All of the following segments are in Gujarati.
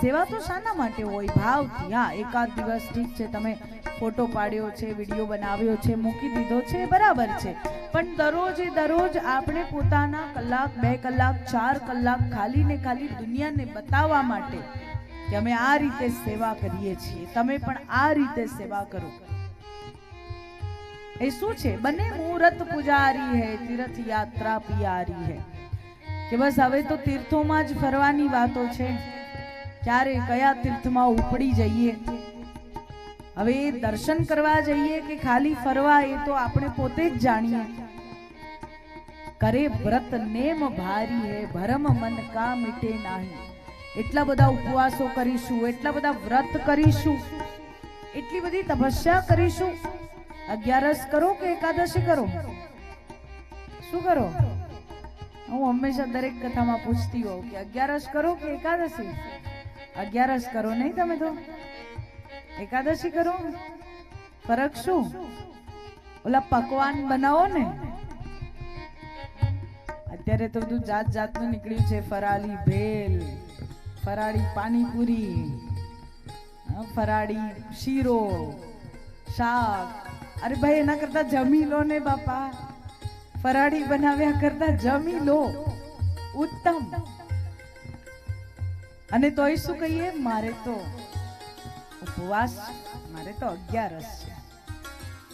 સેવા તો શાના માટે હોય? ભાવથી. હા, એકાદ દિવસ ઠીક છે, તમે ફોટો પાડ્યો છે, વીડિયો બનાવ્યો છે, મૂકી દીધો છે, બરાબર છે. પણ દરરોજ એ દરરોજ આપણે પોતાના કલાક, બે કલાક, ચાર કલાક ખાલી ને ખાલી દુનિયાને બતાવવા માટે કે અમે આ રીતે સેવા કરીએ છીએ. તમે પણ આ રીતે સેવા કરો. એ શું છે? બંને મુહૂર્ત પુજારી હે તીર્થ યાત્રા પિયારી હે. કે બસ હવે તો તીર્થોમાં જ ફરવાની વાતો છે. ક્યારે કયા તીર્થમાં ઉપડી જઈએ? હવે દર્શન કરવા જઈએ કે ખાલી ફરવા, એ તો આપણે પોતે જ જાણીએ. કરે વ્રત નેમ ભારી હે ભરમ મન કા મીટે નાહી. એટલા બધા ઉપવાસો કરીશું, એટલા બધા વ્રત કરીશું, એટલી બધી તપસ્યા કરીશું. અગિયારસ કરો કે એકાદશી કરો? શું કરો? હું હંમેશા દરેક કથામાં પૂછતી હોઉં કે અગિયારસ કરો કે એકાદશી? અગિયારસ કરો, નહીં તમે તો? એકાદશી કરો? ફરક શું? ઓલા પકવાન બનાવો ને. અત્યારે તો બધું જાત જાતનું નીકળ્યું છે. ફરાળી ભેલ ફરાળી પાણીપુરી ફરાળી શીરો, શાક. અરે ભાઈ, એના કરતા જમી લો ને બાપા. ફરાળી બનાવ્યા કરતા જમી લો. ઉત્તમ. અને તોય શું કહીએ, મારે તો ઉપવાસ, મારે તો અગિયારસ છે.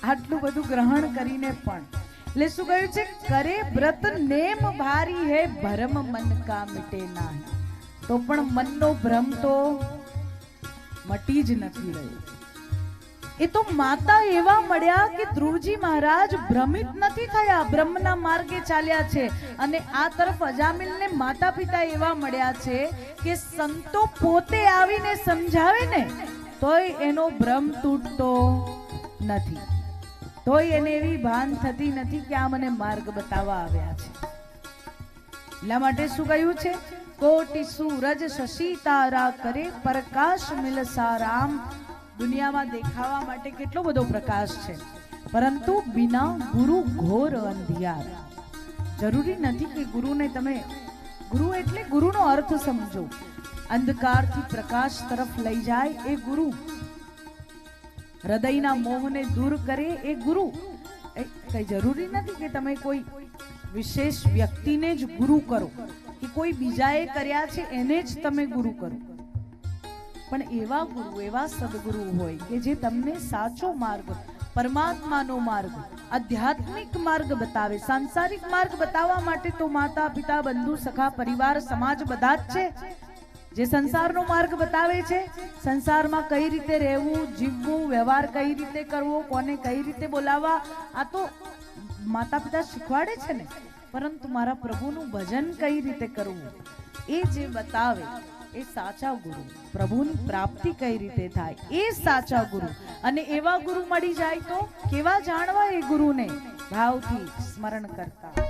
આટલું બધું ગ્રહણ કરીને પણ એટલે શું કહ્યું છે? કરે વ્રત નેમ ભારી હે ભરમ મન કા મિટે નાહી. તો પણ મનનો ભ્રમ તો મટી જ નથી રહ્યો. એ તો માતા એવા મળ્યા કે ધ્રુવજી મહારાજ ભ્રમિત નથી થયા, બ્રહ્મના માર્ગે ચાલ્યા છે. અને આ તરફ અજામિલને માતા પિતા એવા મળ્યા છે કે સંતો પોતે આવીને સમજાવે ને, તોય એનો ભ્રમ તૂટતો નથી. તોય એને એવી ભાન થતી નથી કે આ મને માર્ગ બતાવવા આવ્યા છે. એટલા માટે શું કહ્યું છે? કોટી સૂરજ શશી તારા કરે, પ્રકાશ મિલ સારામ દુનિયામાં દેખાવા માટે કેટલો બધો પ્રકાશ છે. પરંતુ બિના ગુરુ ઘોર અંધિયાર. જરૂરી નથી કે ગુરુને તમે, ગુરુ એટલે ગુરુનો અર્થ સમજો. અંધકારથી પ્રકાશ તરફ લઈ જાય એ ગુરુ. હૃદયના મોહને દૂર કરે એ ગુરુ. એ કઈ જરૂરી નથી કે તમે કોઈ વિશેષ વ્યક્તિને જ ગુરુ કરો. કે કોઈ બીજાએ કર્યા છે એને જ તમે ગુરુ કરો. પણ એવા ગુરુ, એવા સદગુરુ હોય કે જે તમને સાચો માર્ગ, પરમાત્માનો માર્ગ, આધ્યાત્મિક માર્ગ બતાવે. સાંસારિક માર્ગ બતાવવા માટે તો માતા, પિતા, બંધુ, સખા, પરિવાર, સમાજ બધા જ છે. જે સંસારનો માર્ગ બતાવે છે, સંસારમાં કઈ રીતે રહેવું, જીવવું, વ્યવહાર કઈ રીતે કરવો, કોને કઈ રીતે બોલાવવા, આ તો માતા, પિતા શીખવાડે છે ને? પરંતુ મારા પ્રભુનું ભજન કઈ રીતે કરવું, એ જે બતાવે એ સાચા ગુરુ. પ્રભુની પ્રાપ્તિ કઈ રીતે થાય એ સાચા ગુરુ. અને એવા ગુરુ મળી જાય તો કેવા જાણવા એ ગુરુને? ભાવથી સ્મરણ કરતા.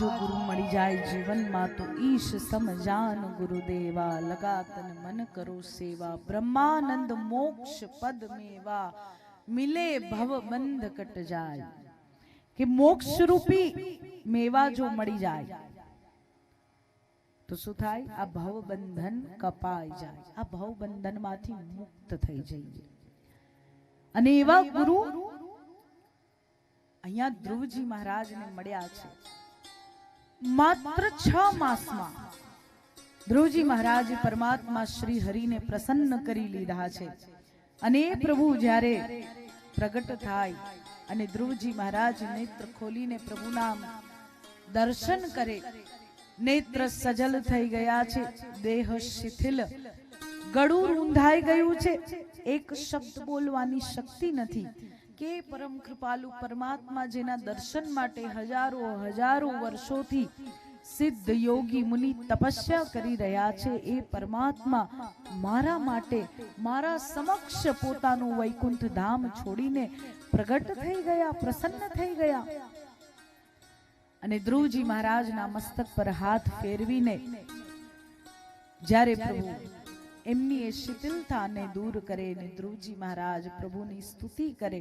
જો ગુરુ મળી જાય જીવનમાં તો ઈશ સમજાન ગુરુદેવા લગાતન મન કરો સેવા બ્રહ્માનંદ મોક્ષ પદ મેવા મિલે ભવ બંધ કટ જાય કે મોક્ષ રૂપી મેવા જો મળી જાય તો શું થાય આ ભવ બંધન કપાઈ જાય આ ભવ બંધનમાંથી મુક્ત થઈ જઈએ અને એવા ગુરુ અહીંયા ધ્રુવજી મહારાજને મળ્યા છે માત્ર છ માસમાં. ધ્રુવજી મહારાજ પરમાત્મા શ્રી હરિને પ્રસન્ન કરી લીધા છે. અને એ પ્રભુ જ્યારે પ્રગટ થાય અને ધ્રુવજી મહારાજ નેત્ર ખોલીને પ્રભુના દર્શન કરે, નેત્ર સજલ થઈ ગયા છે. દેહ શિથિલ, ગળું રૂંધાઈ ગયું છે. એક શબ્દ બોલવાની શક્તિ નથી. કે પરમ કૃપાલુ પરમાત્મા જેના દર્શન માટે હજારો હજારો વર્ષોથી સિદ્ધ યોગી મુનિ તપસ્યા કરી રહ્યા છે, એ પરમાત્મા મારા માટે, મારા સમક્ષ પોતાનું વૈકુંઠ ધામ છોડીને પ્રગટ થઈ ગયા, પ્રસન્ન થઈ ગયા. અને ધ્રુવજી મહારાજના મસ્તક પર હાથ ફેરવીને જ્યારે પ્રભુ એમની એ શિથિલતાને દૂર કરે ને ધ્રુવજી મહારાજ પ્રભુની સ્તુતિ કરે